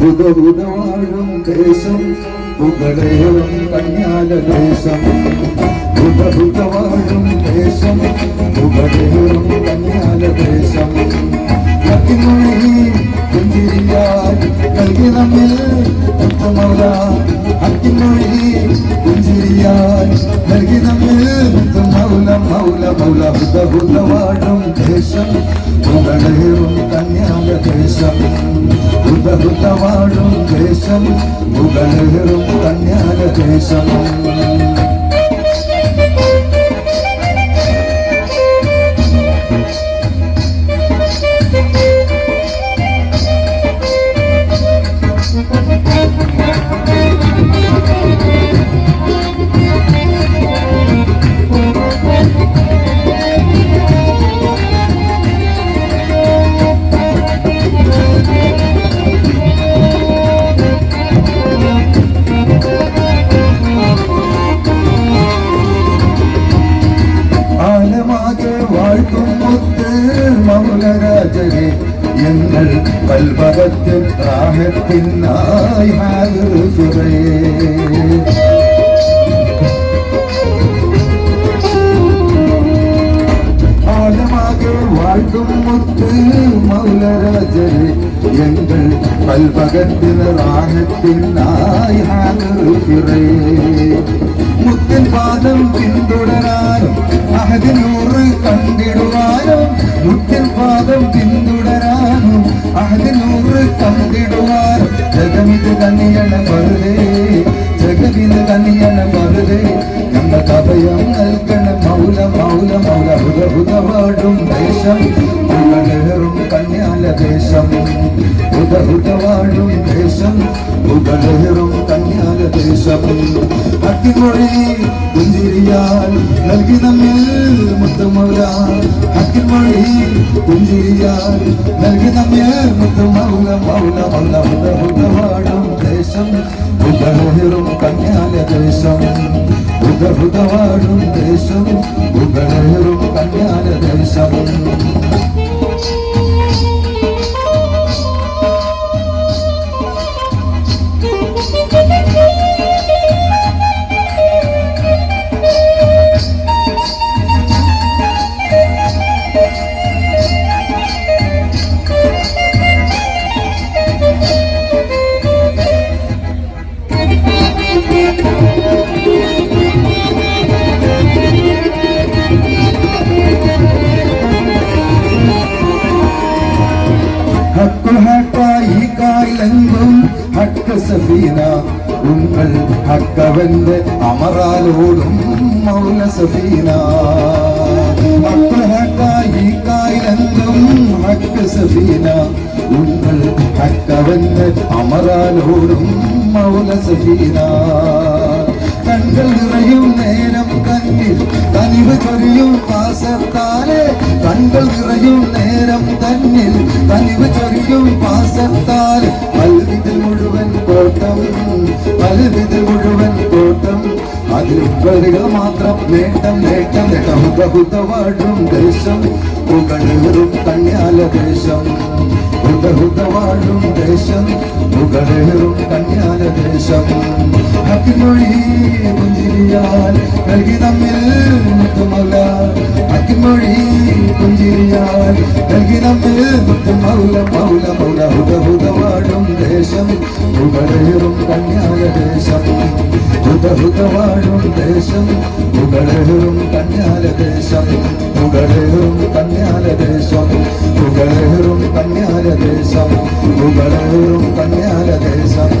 പുതപുതവാഴും ദേശം പുകഴേറും കന്യാലദേശം ദേശം പുതപുതവാഴും ദേശം കന്യാലദേശം കന്യാല ദേശം അത്തിമൊഴി പുഞ്ചിരിയായി നൽകി നമ്മിൽ മുത്തമൗല. അത്തിമൊഴി പുഞ്ചിരിയായി നൽകി നമ്മിൽ മൗല മൗല ഹുദഹുദവാഴും ദേശം പുകഴേറും കന്യാല ദേശം ഹുദഹുദവാഴും ദേശം പുകഴേറും കന്യാല قلبك راحت بالناي حاضر في வாழ்க்கும் முத்து மௌலராஜரே எங்கள் பல்பகத்தின் ராகத்தின் நாயகரே முத்தின் பாதம் பின்தொடரான் அகதின் ജഗമിത് കനിയണ വെറുതെ ജഗമിത് കനിയണ വെറുതെ ഞങ്ങൾക്ക് അഭയം നൽകണ മൗല മൗല മൗല ഹുദ ഹുദവാടും ദേശം. മുകളേറും കന്യാല ദേശം ഹുദ ഹുദവാടും ദേശം. മുകളേറും കന്യാല ദേശം അത്തിമൊഴി പുഞ്ചിരിയാൽ നൽകി നമ്മിൽ മുത്തമൗല അത്തിമൊഴി പുഞ്ചിരിയാൽ നൽകി നമ്മിൽ മുത്തമൗല മൗല മൗല ഹുദ ഹുദവാടും ദേശം മുകളേറും കന്യാല ദേശം. ഹുദ ഹുദവാടും ദേശം മുകളേറും തന്നിടും ഹക്ക സഫീന ഉങ്ങൾ ഹക്കവന്റെ അമറാലോടും മൗല സഫീന. മക്കളഹക്കായി കായിലെന്തും ഹക്ക അമറാലോടും മൗല സഫീന. കണ്ടൽ നിറയും നേരം കണ്ണിൽ തനിവ് ചൊരിയും പാസത്താലേ. കണ്ടൽ നിറയും നേരം തന്നിൽ തനിവ് ചൊരിയും പാസത്താൽ പൽവിതിൽ മുഴുവൻ കോട്ടം അതിൽ ഉപ്പലുകൾ മാത്രം നേട്ടം നേട്ടം നേട്ടം ബഹുതവാടും ദേശം പുകഴേറും കന്യാല ദേശം ഹുദഹുദവാടും ദേശം മുകളേറും കന്യാല ദേശം. അക്കിമൊഴി പുഞ്ചിരിയാൽ നൽകി നമ്മിൽ മുത്തുമല്ല അക്കിമൊഴി പുഞ്ചിരിയാൽ നൽകി നമ്മിൽ മുത്തുമൗല. മൗല മൗല ഹുദഹുദവാടും ദേശം മുകളേറും കന്യാല ദേശം. ഹുദഹുദവാടും ദേശം മുകളേറും കന്യാല ദേശം. മുകളേറും കന്യാല ദേശം മുകളേറും കന്യാല బలూరు కన్యాల దేశం